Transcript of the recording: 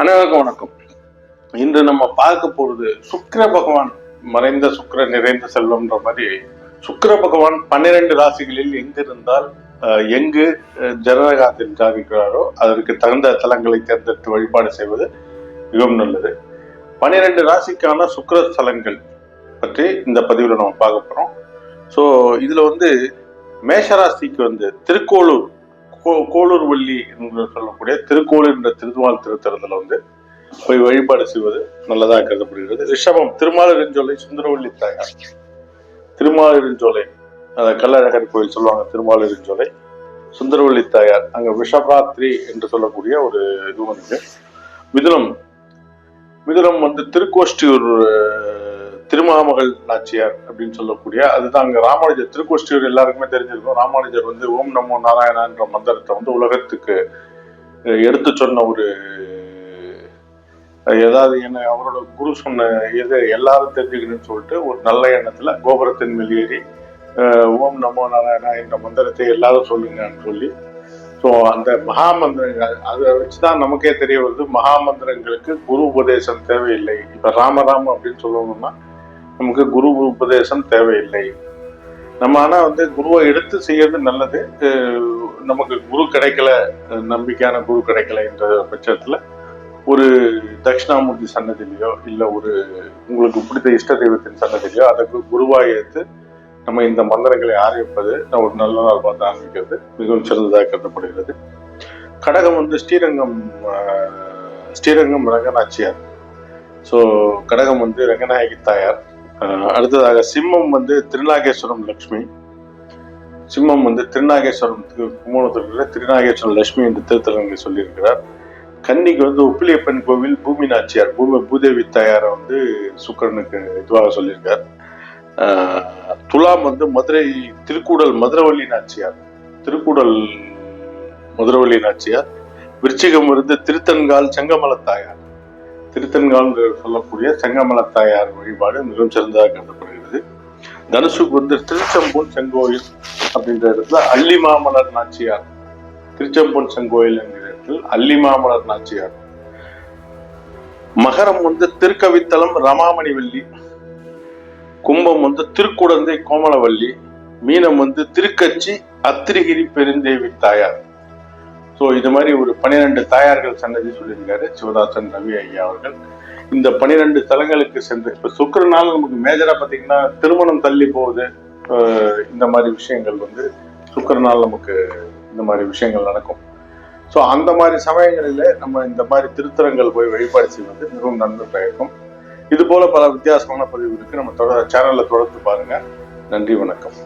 அனைவருக்கும் வணக்கம். இன்று நம்ம பார்க்க போறது சுக்கிர பகவான் மறைந்த சுக்கர நிறைந்த செல்வம்ன்ற மாதிரி சுக்கிர பகவான் பன்னிரண்டு ராசிகளில் எங்கிருந்தால் எங்கு ஜனரகாத்தில் ஜாதிக்கிறாரோ அதற்கு தகுந்த தலங்களை தேர்ந்தெடுத்து வழிபாடு செய்வது மிகவும் நல்லது. பன்னிரண்டு ராசிக்கான சுக்கர ஸ்தலங்கள் பற்றி இந்த பதிவில் நம்ம பார்க்க போறோம். ஸோ இதுல வந்து மேஷராசிக்கு வந்து திருக்கோளூர் கோ- கோளூர் வள்ளி என்று சொல்லக்கூடிய திருக்கோள் என்ற திருவாள் திருத்தலத்தில் வந்து போய் வழிபாடு செய்வது நல்லதாக கருதப்படுகிறது. ரிஷபம் திருமாலிருஞ்சோலை சுந்தரவள்ளி தாயார். திருமாலிருஞ்சோலை அந்த கள்ளழகர் கோயில் சொல்லுவாங்க திருமாலிருஞ்சோலை சுந்தரவள்ளி தாயார் அங்க விஷபாத்ரி என்று சொல்லக்கூடிய ஒரு இது வந்து மிதுனம். மிதுனம் வந்து திருக்கோஷ்டியூர் திருமாமகள் நாச்சியார் அப்படின்னு சொல்லக்கூடிய அதுதான் அங்க ராமானுஜர் திருக்கோஷ்டியூர் எல்லாருக்குமே தெரிஞ்சிருக்கும். ராமானுஜர் வந்து ஓம் நமோ நாராயணான்ற மந்திரத்தை வந்து உலகத்துக்கு எடுத்து சொன்ன ஒரு ஏதாவது என்ன அவரோட குரு சொன்ன இது எல்லாரும் தெரிஞ்சுக்கணும்னு சொல்லிட்டு ஒரு நல்ல எண்ணத்துல கோபுரத்தின் மேல் ஏறி ஓம் நமோ நாராயணா என்ற மந்திரத்தை எல்லாரும் சொல்லுங்கன்னு சொல்லி ஸோ அந்த மகாமந்திரங்கள் அதை வச்சுதான் நமக்கே தெரிய வருது மகா மந்திரங்களுக்கு குரு உபதேசம் தேவையில்லை. இப்ப ராமராம் அப்படின்னு சொல்லணும்னா நமக்கு குரு உபதேசம் தேவையில்லை. நம்ம ஆனால் வந்து குருவை எடுத்து செய்யறது நல்லது. நமக்கு குரு கிடைக்கல நம்பிக்கையான குரு கிடைக்கல என்ற பட்சத்தில் ஒரு தட்சிணாமூர்த்தி சன்னதிலையோ இல்லை ஒரு உங்களுக்கு பிடித்த இஷ்ட தெய்வத்தின் சன்னதிலையோ அதற்கு குருவாக எடுத்து நம்ம இந்த மந்திரங்களை ஆரம்பிப்பது ஒரு நல்ல நாள் பார்த்து ஆரம்பிக்கிறது. மிகவும் சிறந்ததாக கருதப்படுகிறது. கடகம் வந்து ஸ்ரீரங்கம் ஸ்ரீரங்கம் ரங்கநாச்சியார். ஸோ கடகம் வந்து ரங்கநாயகி தாயார். அடுத்ததாக சிம்மம் வந்து திருநாகேஸ்வரம் லக்ஷ்மி. சிம்மம் வந்து திருநாகேஸ்வரம் கும்பகோணத்தில் திருநாகேஸ்வரம் லட்சுமி என்று திருத்தலங்களை சொல்லியிருக்கிறார். கன்னிக்கு வந்து உப்பிலியப்பன் கோவில் பூமி நாச்சியார் பூமி பூதேவி தாயாரை வந்து சுக்கரனுக்கு இதுவாக சொல்லியிருக்கார். துலாம் வந்து மதுரை திருக்கூடல் மதுரவள்ளி நாச்சியார். திருக்கூடல் மதுரவள்ளி நாச்சியார். விருச்சிகம் இருந்து திருத்தன்கால் செங்கமல தாயார் திருத்தன்கால் என்று சொல்லக்கூடிய செங்கமலத்தாயார் வழிபாடு மிகவும் சிறந்ததாக கருதப்படுகிறது. தனுசுக்கு வந்து திருச்செம்பூன் செங்கோயில் அப்படின்ற இடத்துல அள்ளி மாமலர் நாச்சியார். திருச்செம்பூன் செங்கோயில் என்கிற இடத்தில் அள்ளி மாமலர் நாச்சியார். மகரம் வந்து திருக்கவித்தலம் ரமாமணிவள்ளி கும்பம் வந்து திருக்குடந்தை கோமலவல்லி. மீனம் வந்து திருக்கச்சி அத்திரிகிரி பெருந்தேவி தாயார். ஸோ இது மாதிரி ஒரு பன்னிரெண்டு தாயார்கள் சன்னதி சொல்லியிருக்காரு சிவதாசன் ரவி ஐயா அவர்கள். இந்த பன்னிரெண்டு தலங்களுக்கு சென்று இப்போ சுக்கரனால நமக்கு மேஜராக பார்த்தீங்கன்னா திருமணம் தள்ளி போகுது. இந்த மாதிரி விஷயங்கள் வந்து சுக்கரனால் நமக்கு இந்த மாதிரி விஷயங்கள் நடக்கும். ஸோ அந்த மாதிரி சமயங்களில் நம்ம இந்த மாதிரி திருத்தலங்கள் போய் வழிபாடு செய்வது மிகவும் நன்மை பயக்கும் இது போல பல வித்தியாசமான பதிவுகளுக்கு நம்ம தொடர் சேனலில் தொடர்ந்து பாருங்க. நன்றி வணக்கம்.